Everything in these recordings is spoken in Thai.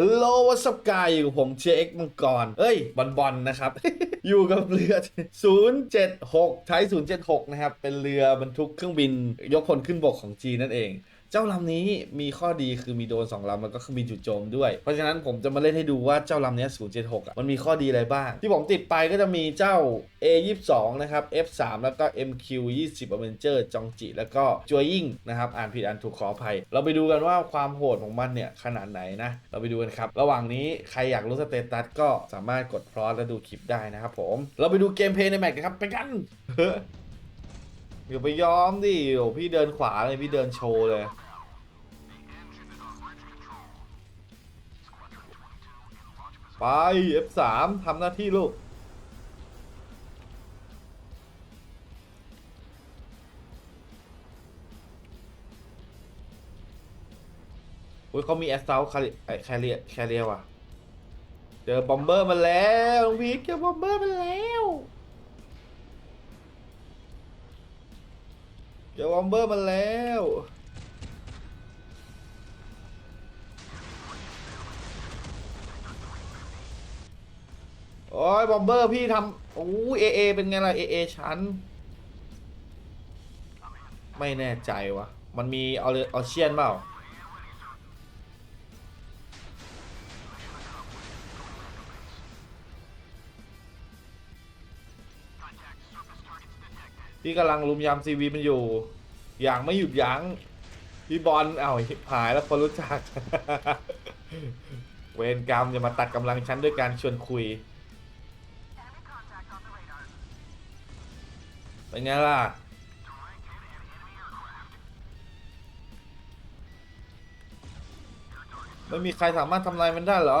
ฮัลโหลวัสกายอยู่กับผมเจเอ็กมังกร เอ้ย บอลบอลนะครับ อยู่กับเรือ 076 ใช้ 076 นะครับ เป็นเรือบรรทุกเครื่องบินยกพลขึ้นบกของจีนนั่นเอง เจ้าลำนี้มีข้อดีคือมีโดนสองลำแล้วก็คืองบินจู่โจมด้วย เพราะฉะนั้นผมจะมาเล่นให้ดูว่าเจ้าลำเนี้ย076อะมันมีข้อดีอะไรบ้าง ที่ผมติดไปก็จะมีเจ้า A22 นะครับ F3 แล้วก็ MQ20 Avenger จองจิ แล้วก็จัวยิ่งนะครับอ่านผิดอ่านถูกขออภัย เราไปดูกันว่าความโหดของมันเนี่ยขนาดไหนนะ เราไปดูกันครับ ระหว่างนี้ใครอยากรู้สเตตัสก็สามารถกดพรอสและดูคลิปได้นะครับผม เราไปดูเกมเพลย์ในแมตช์กันครับไปกัน อย่าไปยอมดิโอ้พี่เดินขวาเลยพี่เดินโชว์เลย ไป F3 ทำหน้าที่ลูก อุ้ยเขามีแอสเซลคาริแคเรียแคเรียว่ะ เจอบอมเบอร์มาแล้วพีคเจอบอมเบอร์มาแล้ว เจอบอมเบอร์มาแล้วโอ้ยบอมเบอร์พี่ทำโอ้เอเอเป็นไงล่ะเอเอชั้น ไม่แน่ใจวะมันมีเอาเลยเอาเชียนเปล่า พี่กำลังลุมยำซีวีมันอยู่ อย่างไม่หยุดยัง้งพี่บอลเอ้าหายแล้วคนรู้จัก เวรกรรมจะมาตัดกำลังฉันด้วยการชวนคุย เป็นไงล่ะไม่มีใครสามารถทำลายมันได้เหรอ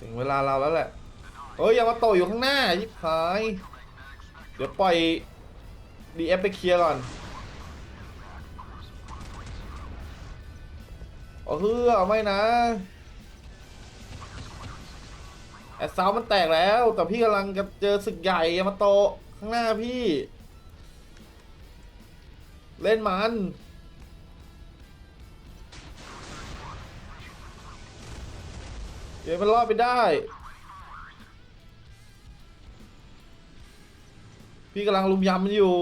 ถึงเวลาเราแล้วแหละเฮ้ย อย่ามาโตอยู่ข้างหน้ายิบหาย เดี๋ยวปล่อย DF ไปเคลียร์ก่อนโอ้เฮือไม่นะแอดซาวมันแตกแล้ว แต่พี่กำลังจะเจอศึกใหญ่ยามาโตข้างหน้าพี่ เล่นมัน เดี๋ยวมันรอดไปได้ พี่กำลังลุมยำมันอยู่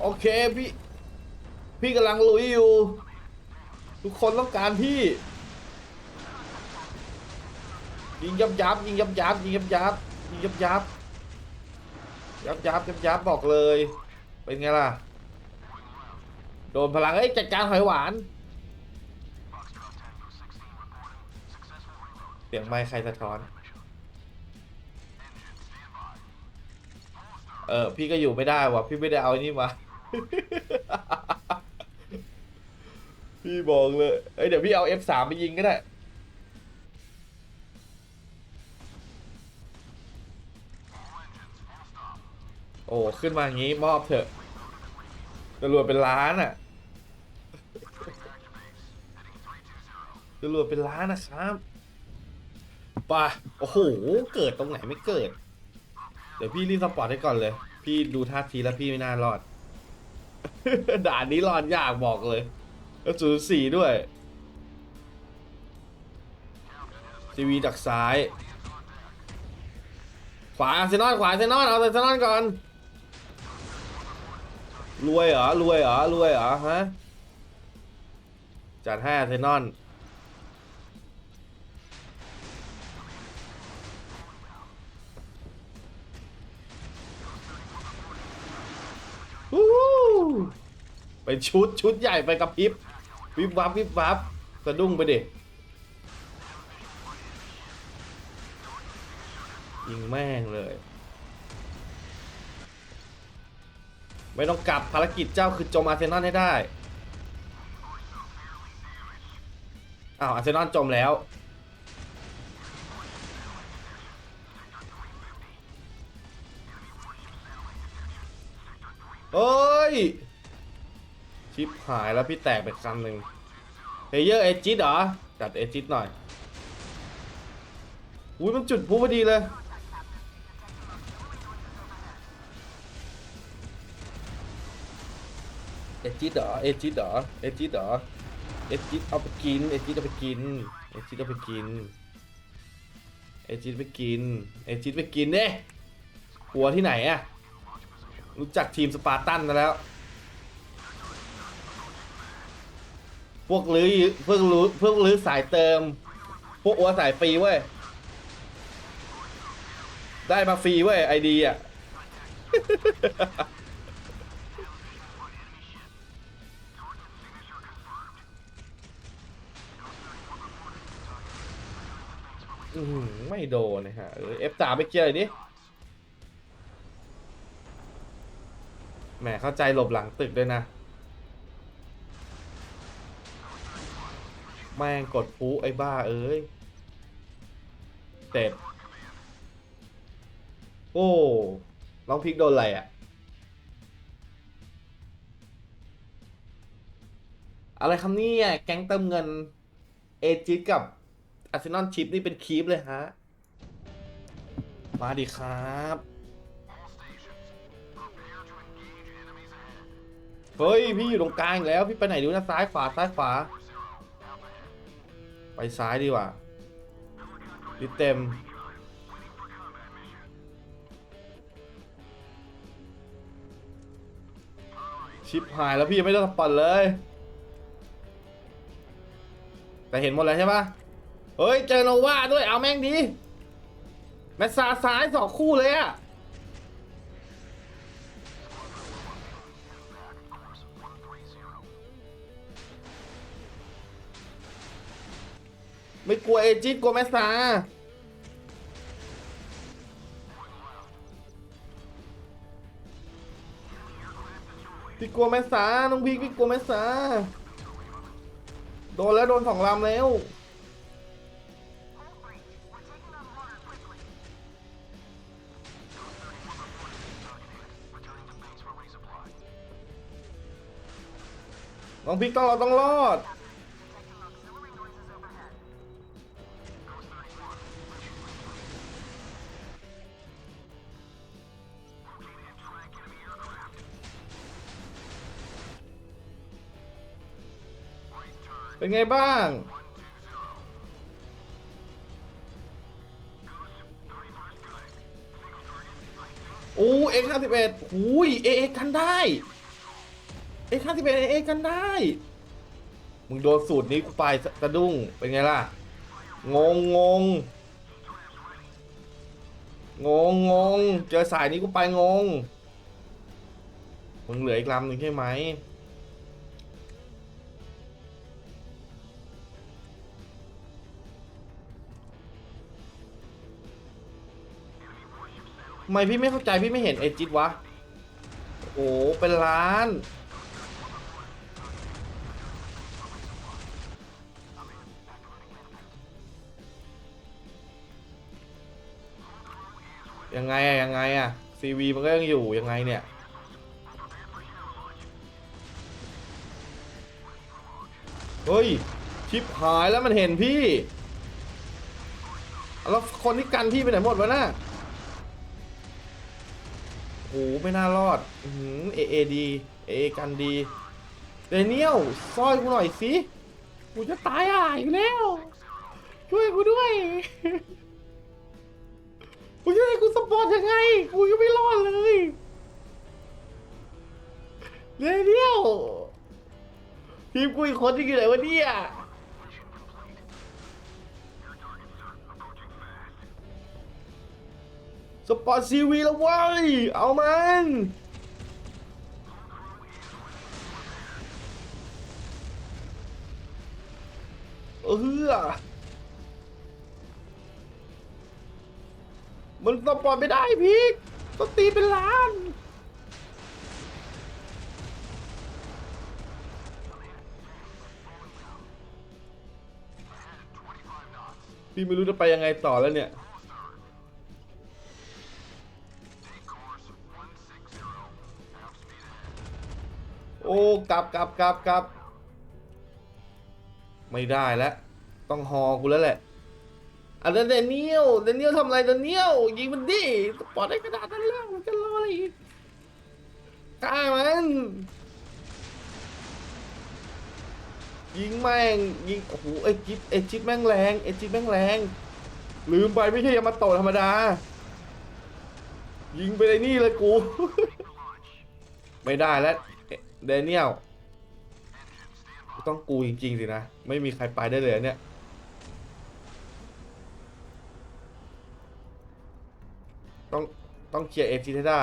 โอเคพี่ พี่กำลังลุยอยู่ ทุกคนต้องการพี่ ยิงยับยับยิงยับยับยิงยับยับยิงยับยับยับยับยับยับบอกเลย เป็นไงล่ะ โดนพลังเอ้ยจัดการหอยหวาน เสียงไมค์ใครสะท้อน เออ พี่ก็อยู่ไม่ได้ว่ะ พี่ไม่ได้เอาไอ้นี่มา พี่บอกเลย เอ้ยเดี๋ยวพี่เอา F3 ไปยิงก็ได้ โอ้ ขึ้นมาอย่างงี้มอบเถอะจรวดเป็นล้านอะจรวดเป็นล้านนะครับป่ะโอ้โห เกิดตรงไหนไม่เกิด เดี๋ยวพี่รีบสปอร์ตให้ก่อนเลย พี่ดูท่าทีแล้วพี่ไม่น่ารอด ด่านนี้รอดยากบอกเลย แล้วศูนย์สี่ด้วยทีวีจากซ้าย ขวาอาร์เซนอลขวาอาร์เซนอลเอาอาร์เซนอลก่อน รวยเหรอ รวยเหรอ รวยเหรอ ฮะ จัดให้อาร์เซนอล เป็นชุดชุดใหญ่ไปกับพริบวิบวับวิบวับสะดุ้งไปดิยิงแม่งเลย ไม่ต้องกลับภารกิจเจ้าคือจมอาร์เซนอลให้ได้อ้าวอาร์เซนอลจมแล้วเฮ้ย ชิปหายแล้วพี่แตกไปคันหนึ่งเพเยอร์เอจิตเหรอ จัดเอจิตหน่อย อุ้ยมันจุดพลุพอดีเลย เอจิตเหรอ เอจิตเหรอ เอจิตเหรอ เอจิตเอาไปกิน เอจิตเอาไปกิน เอจิตเอาไปกิน เอจิตไปกิน เอจิตไปกินเด้หัวที่ไหนอะรู้จักทีมสปาร์ตันแล้ว พวกลือพวกรู้พวกลื้อสายเติม พวกอัวสายฟรีเว้ย ได้มาฟรีเว้ยไอดีอะ อื้อไม่โดนนะฮะ เออ F3 ไปเกียร์เลยดิแหมเข้าใจหลบหลังตึกด้วยนะ แม่งกดปุ๊ไอ้บ้าเอ้ยเต็ดโอ้น้องพริกโดนอะไรอะอะไรคำนี้อะแก๊งเติมเงิน เอจิตกับอาร์เซนอลชิปนี่เป็นคีปเลยฮะ มาดิครับ เฮ้ย พี่อยู่ตรงกลางแล้ว พี่ไปไหนดูนะซ้ายขวาซ้ายขวา ไปซ้ายดีกว่าดิเต็ม ชิปหายแล้วพี่ยังไม่ได้สปอนเลย แต่เห็นหมดแล้วใช่ปะเฮ้ย เจอโนวาด้วยเอาแม่งดี แมสซาซ้ายสองคู่เลยอะ ไม่กลัวเอจิตกลัวแมสซาพี่กลัวแมสซาน้องพีพี่กลัวแมสซาโดนแล้วโดนสองลำแล้วน้องพิกต้องเราต้องรอด เป็นไงบ้าง โอ้เอ็กห้าสิบเอ็ดหุยเอเอกันได้ เอ็กห้าสิบเอ็ดเอกันได้ มึงโดนสูตรนี้กูไปสะดุ้ง เป็นไงล่ะ งงงงงงงง เจอสายนี้กูไปงง มึงเหลืออีกลำหนึ่งใช่ไหม ไมพี่ไม่เข้าใจพี่ไม่เห็นเอจิตวะ โอ้โหเป็นล้าน ยังไงอะยังไงอะซีวีมันก็ยังอยู่ยังไงเนี่ยเฮ้ย ชิปหายแล้วมันเห็นพี่ แล้วคนที่กันพี่ไปไหนหมดวะน่ะ โหไม่น่ารอดอือเอเอดีเอกันดีเดเนียลซอยกูหน่อยสิกูจะตายอะอยู่แล้ว ช่วยกูด้วยกูจะให้กูสปอร์ตยังไง กูยังไม่รอดเลยเดเนียลทีมกูอีกคนที่อยู่ไหนวะเนี่ย สปอร์ตซีวีแล้วเว้ย เอามันเออมันสปอร์ตไม่ได้พี่ต้องตีเป็นล้านพี่ไม่รู้จะไปยังไงต่อแล้วเนี่ย กลับกลับกลับกลับไม่ได้แล้ว ต้องฮอกูแล้วแหละอันนั้นเดนเนียลเดนเนียลทำอะไรเดนเนียลยิงมันดิปอร์ตได้ขนาดนั้นแล้วมันจะรออะไรอีกล้ามันยิงแม่งยิงโอ้โหไอจิ๊บไอจิ๊บแม่งแรงไอจิ๊บแม่งแรง ลืมไปไม่ใช่ยามาโตะธรรมดา ยิงไปเลยนี่เลยกู ไม่ได้แล้ว เดนเนียลต้องกูจริง ๆ สินะ ไม่มีใครไปได้เลยเนี่ยต้อง ต้องเคลียร์เอจีให้ได้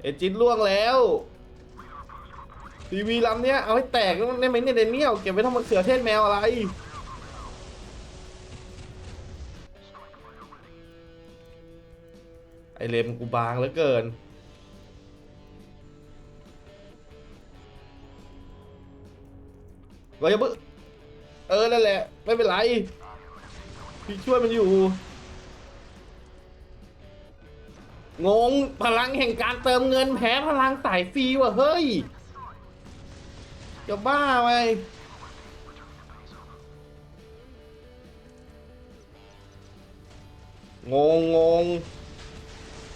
เอจินล่วงแล้วทีวีลำเนี้ยเอาให้แตกแล้วได้ไหมเนี่ยเดนเนียลเก็บไว้ทำมะเขือเทศแมวอะไร เลมกูบางเหลือเกิน เราจะบึเออ นั่นแหละ ไม่เป็นไร พี่ช่วยมันอยู่ งง พลังแห่งการเติมเงินแพ้พลังสายฟรีว่ะ เฮ้ย จะบ้าไหมงงงง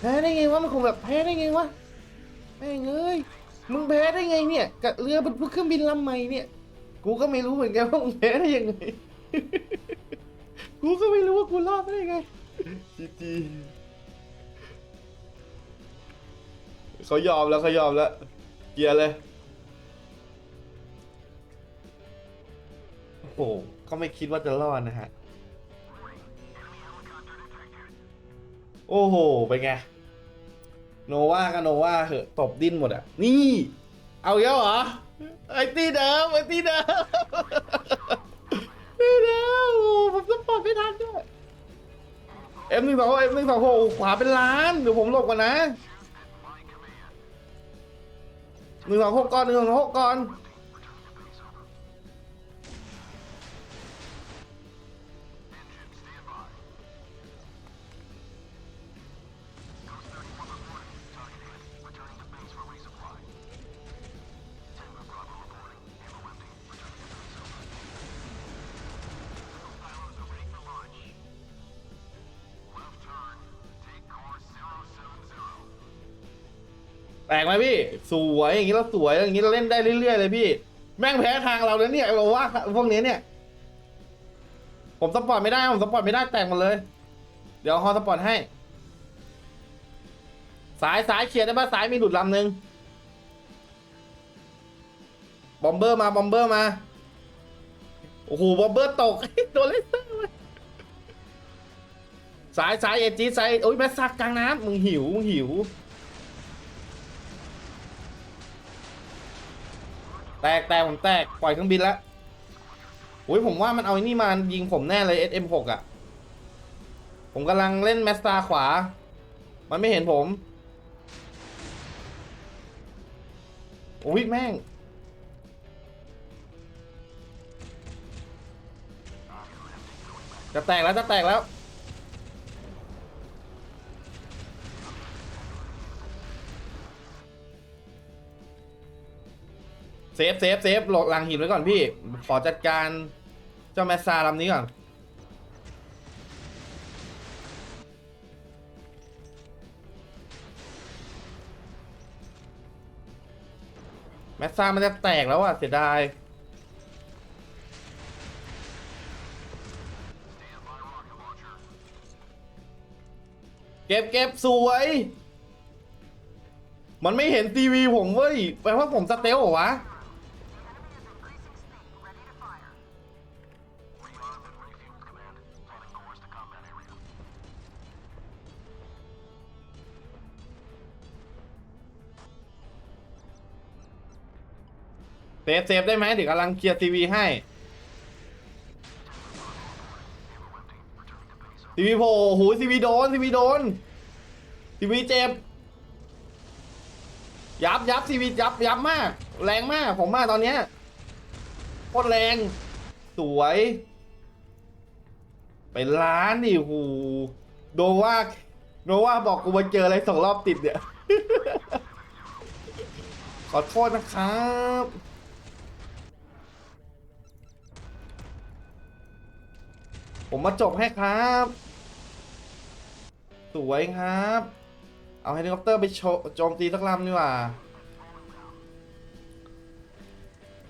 แพ้ได้ไงวะมันคงแบบแพ้ได้ไงวะแม่งเอ้ยมึงแพ้ได้ไงเนี่ยกับเรือบรรทุกเครื่องบินลำใหม่เนี่ย กูก็ไม่รู้เหมือนกันว่ามึงแพ้ได้ยังไง กูก็ไม่รู้ว่ากูรอดได้ยังไงจีจีเขายอมแล้วเขายอมแล้วเกียร์เลยโอ้โหก็ไม่คิดว่าจะรอดนะฮะ โอ้โห เป็นไง โนวากับโนวาเหอะตบดิ้นหมดอะ นี่ เอาเยอะเหรอ ไอ้ตีเดิมไอ้ตีเดิมตีเดิมโอ้ผมสปอร์ตไม่ทันด้วยเอ็มหนึ่งสองเอ็มหนึ่งสองหกขวาเป็นล้าน เดี๋ยวผมหลบก่อนนะหนึ่งสองหกก่อนหนึ่งสองหกก่อน แปลกไหมพี่ สวยอย่างนี้เราสวยอย่างนี้เราเล่นได้เรื่อยๆเลยพี่ แม่งแพ้ทางเราแล้วเนี่ยเราว่าพวกนี้เนี่ย ผมสปอร์ตไม่ได้ผมสปอร์ตไม่ได้แตกหมดเลย เดี๋ยวฮอสปอร์ตให้ สายสายเขียนได้ปะสายมีหลุดลำหนึ่งบอมเบอร์มาบอมเบอร์มาโอ้โหบอมเบอร์ตกตัวเลสเตอร์สายสายเอจีสายโอ้ยแมสซักกลางน้ำมึงหิวมึงหิว แตกแตกผมแตกปล่อยเครื่องบินแล้วโอ้ยผมว่ามันเอาไอ้นี่มายิงผมแน่เลย SM6 อะ ผมกำลังเล่นแมสตาขวา มันไม่เห็นผมโอ้ยแม่ง จะแตกแล้วจะแตกแล้ว ซฟเซฟเซฟหลดหลังหินไว้ก่อนพี่ ขอจัดการเจ้าแมสซาลำนี้ก่อน แมสซามันจะแตกแล้วอะ เสียดาย เก็บเก็บสวย มันไม่เห็นทีวีผมเว้ย แปลว่าผมสเตลเหรอวะ ฟเซฟได้ไหมเดี๋ยวกำลังเคลียร์ทีวีให้ทีวีโผล่โอ้โหทีวีโดนทีวีโดนทีวีเจ็บ ยับยับทีวียับยับมาก แรงมาก ผมมากตอนเนี้ยโคตรแรง สวยเป็นล้านดิหูโดว่าโดว่าบอกกูมาเจออะไรสองรอบติดเนี่ย ขอโทษนะครับ ผมมาจบให้ครับ สวยครับ เอาเฮลิคอปเตอร์ไปโจมตีสักลำดีกว่า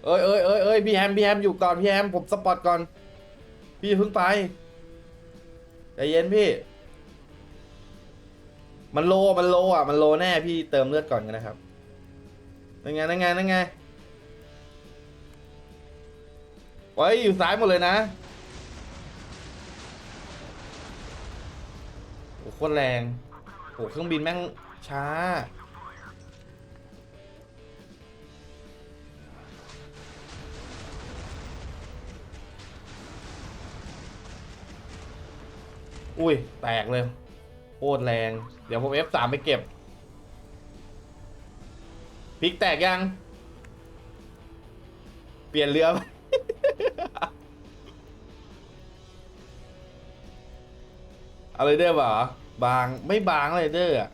เอ้ยเอ้ยเอ้ยเอ้ยพี่แฮมพี่แฮมอยู่ก่อนพี่แฮมผมสปอตก่อน พี่เพิ่งไปใจเย็นพี่ มันโลมันโลอะ มันโลแน่พี่เติมเลือดก่อนกันนะครับนั่นไงนั่นไงนั่นไงไว้อยู่ซ้ายหมดเลยนะ โอ้โหโคตรแรงโอ้เครื่องบินแม่งช้า อุ้ย แตกเลยโคตรแรง เดี๋ยวผม F3 ไปเก็บพลิกแตกยัง เปลี่ยนเรือ อะไรเดอร์เหรอบางไม่บางเลยเดออะ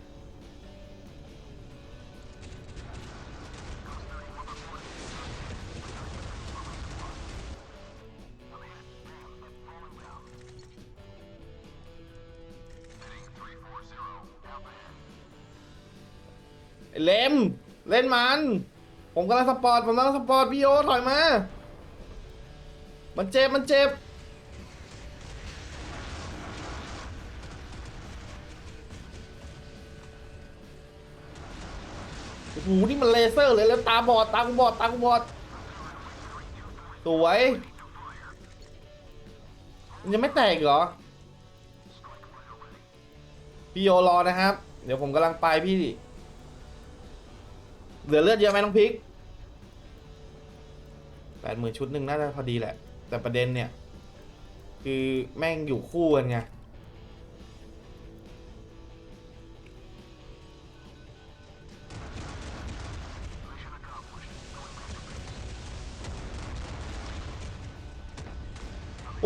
เล่มเล่นมัน ผมกำลังสปอร์ตผมกำลังสปอร์ตพี่โอถอยมา มันเจ็บ มันเจ็บ หนี่มันเลเซอร์เลยแล้วตาบอดตากูบอดตากูบอดสวยมันยังไม่แตกเหรอ พี่โยรอนะครับ เดี๋ยวผมกำลังไปพี่ เหลือเลือดเยอะไหมน้องพิกแปดหมื่นชุดหนึ่งน่าจะพอดีแหละ แต่ประเด็นเนี่ย คือแม่งอยู่คู่กันไง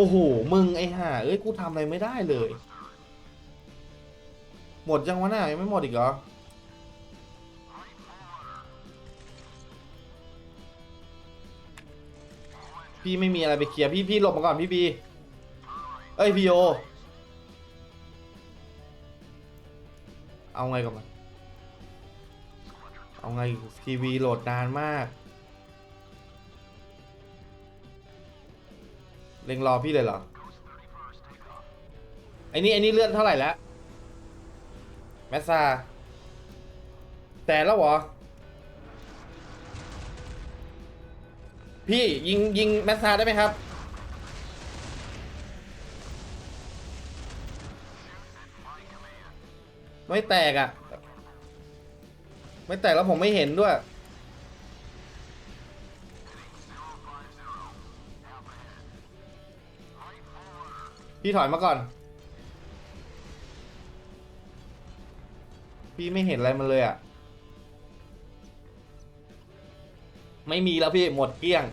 อ้โห มึงไอ้ห่า เอ้ย กูทำอะไรไม่ได้เลย หมดยังวะน่ะยังไม่หมดอีกเหรอ พี่ไม่มีอะไรไปเคลียร์ พี่พี่หลบมาก่อนพี่บีเอ้ยพี่โยเอาไงกับมัน เอาไงทีวีโหลดนานมาก เล็งรอพี่เลยเหรอไอ้นี่ไอ้นี่เลื่อนเท่าไหร่แล้วแมสซาแต่แล้วเหรอ พี่ยิงยิงแมสซาได้ไหมครับไม่แตกอะ่ะ ไม่แตกแล้วผมไม่เห็นด้วย พี่ถอยมาก่อน พี่ไม่เห็นอะไรมันเลยอะ่ะ ไม่มีแล้วพี่หมดเกลี้ยง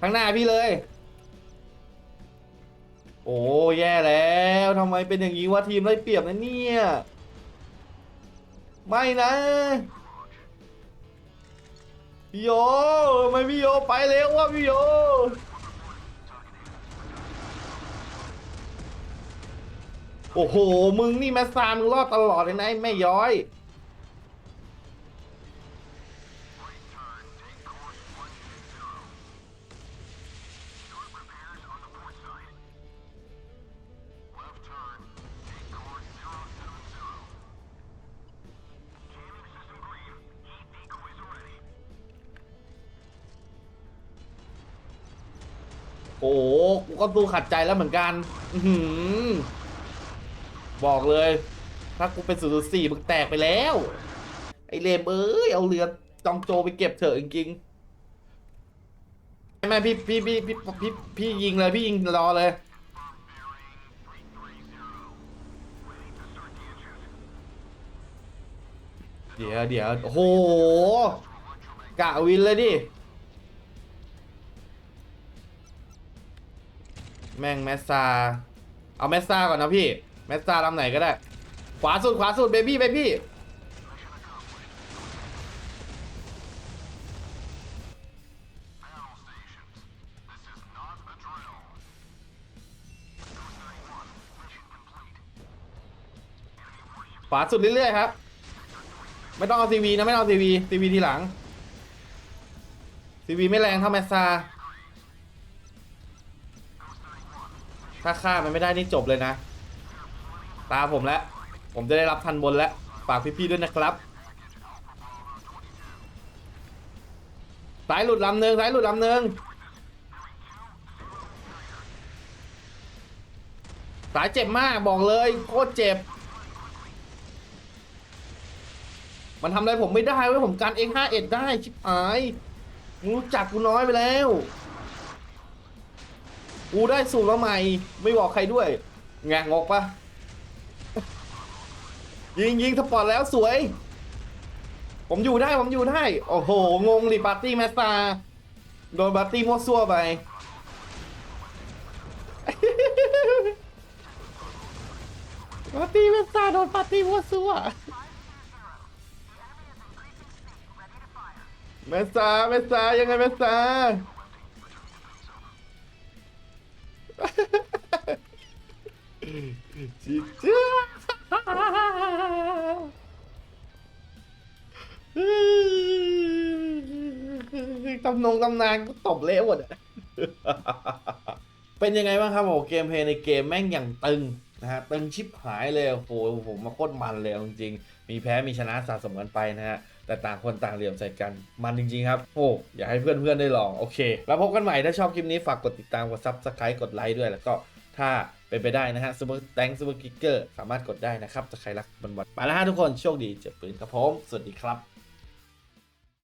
ข้างหน้าพี่เลย โอ้แย่แล้วทำไมเป็นอย่างนี้วะทีมได้เปรียบนะเนี่ย ไม่นะพี่โยทำไมพี่โยไปเร็ววะพี่โย โอ้โห มึงนี่แมสซามึงรอดตลอดเลยนะไอ้แม่ย้อย โอ้โห กูก็สู้ขัดใจแล้วเหมือนกัน อือหือ บอกเลย ถ้ากูเป็นศูนย์สี่มึงแตกไปแล้ว ไอเลมเอ้ยเอาเรือจองโจไปเก็บเถอะจริงๆไม่ไม่พี่พี่พี่พี่พี่พี่ยิงเลยพี่ยิงรอเลยเดี๋ยวเดี๋ยวโอ้โหกะวินเลยดิ แม่งแมสซา เอาแมสซาก่อนนะพี่ แมสซาลำไหนก็ได้ ขวาสุดขวาสุดเบบี้เบบี้ขวาสุดเรื่อยๆครับ ไม่ต้องเอาทีวีนะไม่ต้องเอาทีวีทีวีทีหลังทีวีไม่แรงเท่าแมสซาถ้าฆ่ามันไม่ได้นี่จบเลยนะ ตาผมแล้ว ผมจะได้รับทันบนแล้ว ฝากพี่ๆด้วยนะครับ สายหลุดลำหนึ่งสายหลุดลำหนึ่งสายเจ็บมากบอกเลยโคตรเจ็บ มันทำอะไรผมไม่ได้เว้ยผมกันเองห้าเอ็ดได้ชิบหายมึงรู้จักกูน้อยไปแล้ว กูได้สูตรมาใหม่ ไม่บอกใครด้วยแงงงกปะ ยิงยิงสปอร์ตแล้วสวย ผมอยู่ได้ผมอยู่ได้ โอ้โห งงดิปาร์ตี้แมสตาโดนปาร์ตี้มั่วซั่วไป ปาร์ตี้แมสตาโดนปาร์ตี้มั่วซั่วแมสตาแมสตายังไงแมสตาจิจ้ ตำนงตำนานก็ตบเละหมดเป็นยังไงบ้างครับโอ้เกมเพลย์ในเกมแม่งอย่างตึงนะฮะตึงชิบหายเลยโอ้โหผมมาโคตรมันเลยจริงๆ มีแพ้มีชนะสะสมกันไปนะฮะแต่ต่างคนต่างเหลี่ยมใส่กันมันจริงๆครับ โอ้อยากให้เพื่อนๆได้ลองโอเค แล้วพบกันใหม่ถ้าชอบคลิปนี้ฝากกดติดตามกดซับสไครต์กดไลค์ด้วยแล้วก็ถ้าเป็นไปได้นะฮะซูเปอร์แตงซูเปอร์กิกเกอร์สามารถกดได้นะครับจะใครรักบอลบอลไปแล้วฮะทุกคนโชคดีเจ็บปืนครับผมสวัสดีครับ